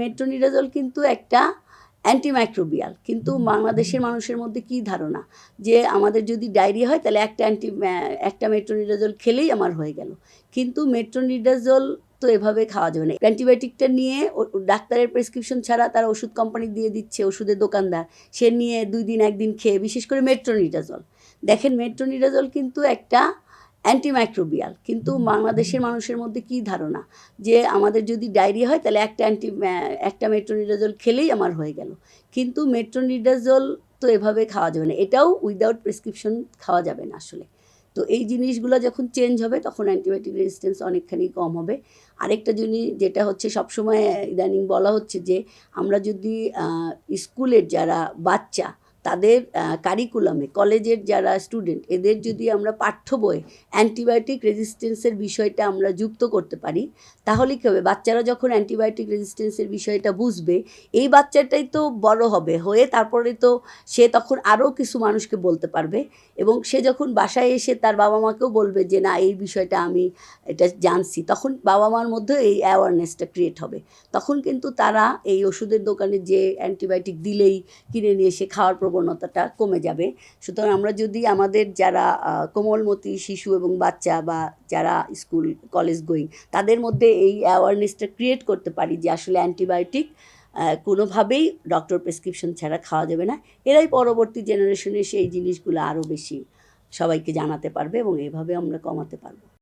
Metronidazole কিন্তু একটা antimicrobial কিন্তু বাংলাদেশের মানুষের মধ্যে কি ধারণা? যে আমাদের যদি ডায়রিয়া হয় তাহলে একটা অ্যান্টি একটা মেট্রোনিডাজল খেলেই আমার হয়ে গেল। কিন্তু মেট্রোনিডাজল তো এভাবে খাওয়া যাবে না। অ্যান্টিবায়োটিকটা নিয়ে ডাক্তারের প্রেসক্রিপশন ছাড়া তারা ওষুধ কোম্পানি দিয়ে দিচ্ছে ওষুধের দোকানদার। সে নিয়ে দুই দিন একদিন খেয়ে বিশেষ করে মেট্রোনিডাজল দেখেন মেট্রোনিডাজল কিন্তু একটা অ্যান্টিমাইক্রোবিয়াল কিন্তু বাংলাদেশের মানুষের মধ্যে কি ধারণা? যে আমাদের যদি ডায়রিয়া হয় তাহলে একটা অ্যান্টি একটা মেট্রোনিডাজল খেলেই আমার হয়ে গেল। কিন্তু মেট্রোনিডাজল তো এভাবে খাওয়া যাবে না। এটাও উইদাউট প্রেসক্রিপশন খাওয়া যাবে না আসলে। তো এই জিনিসগুলো যখন চেঞ্জ হবে তখন অ্যান্টিবায়োটিক রেজিস্ট্যান্স অনেকখানি কম হবে। আরেকটা জিনিস যেটা হচ্ছে সবসময় ইদানিং বলা হচ্ছে যে আমরা যদি স্কুলের যারা বাচ্চা তাদের কারিকুলামে কলেজের যারা স্টুডেন্ট এদের যদি আমরা পাঠ্য বইয়ে অ্যান্টিবায়োটিক রেজিস্ট্যান্সের বিষয়টা আমরা যুক্ত করতে পারি, তাহলে কী হবে? বাচ্চারা যখন অ্যান্টিবায়োটিক রেজিস্ট্যান্সের বিষয়টা বুঝবে, এই বাচ্চাটাই তো বড় হবে, হয়ে তারপরে তো সে তখন আরও কিছু মানুষকে বলতে পারবে এবং সে যখন বাসায় এসে তার বাবা মাকেও বলবে যে, না, এই বিষয়টা আমি এটা জানছি। তখন বাবা মার মধ্যে এই অ্যাওয়ারনেসটা ক্রিয়েট হবে। তখন কিন্তু তারা এই ওষুধের দোকানে যে অ্যান্টিবায়োটিক দিলেই কিনে নিয়ে এসে খাওয়ার প্রবণতাটা কমে যাবে। সুতরাং আমরা যদি আমাদের যারা কোমলমতি শিশু এবং বাচ্চা বা যারা স্কুল, কলেজ গোয়িং, তাদের মধ্যে এই অ্যাওয়ারনেসটা ক্রিয়েট করতে পারি যে আসলে অ্যান্টিবায়োটিক কোনোভাবেই ডক্টর প্রেসক্রিপশন ছাড়া খাওয়া যাবে না। এরাই পরবর্তী জেনারেশনে সেই জিনিসগুলো আরও বেশি সবাইকে জানাতে পারবে এবং এভাবে আমরা কমাতে পারব।